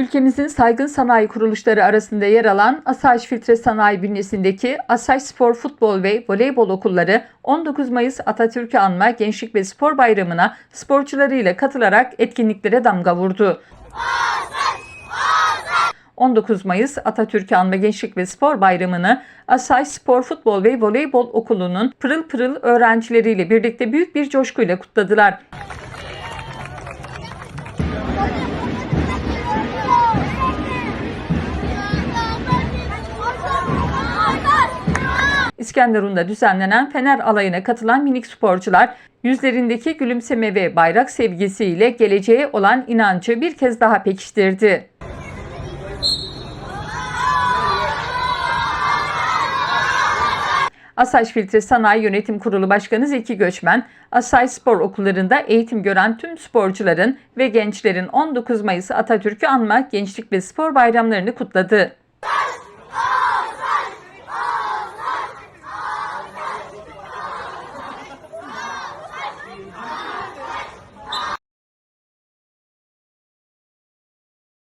Ülkemizin saygın sanayi kuruluşları arasında yer alan Asayiş Filtre Sanayi bünyesindeki Asayiş Spor Futbol ve Voleybol Okulları 19 Mayıs Atatürk'ü anma Gençlik ve Spor Bayramı'na sporcularıyla katılarak etkinliklere damga vurdu. 19 Mayıs Atatürk'ü anma Gençlik ve Spor Bayramı'nı Asayiş Spor Futbol ve Voleybol Okulu'nun pırıl pırıl öğrencileriyle birlikte büyük bir coşkuyla kutladılar. İskenderun'da düzenlenen Fener alayına katılan minik sporcular yüzlerindeki gülümseme ve bayrak sevgisiyle geleceğe olan inancı bir kez daha pekiştirdi. Asayiş Filtre Sanayi Yönetim Kurulu Başkanı Zeki Göçmen, Asayiş Spor Okullarında eğitim gören tüm sporcuların ve gençlerin 19 Mayıs Atatürk'ü anma Gençlik ve Spor Bayramlarını kutladı.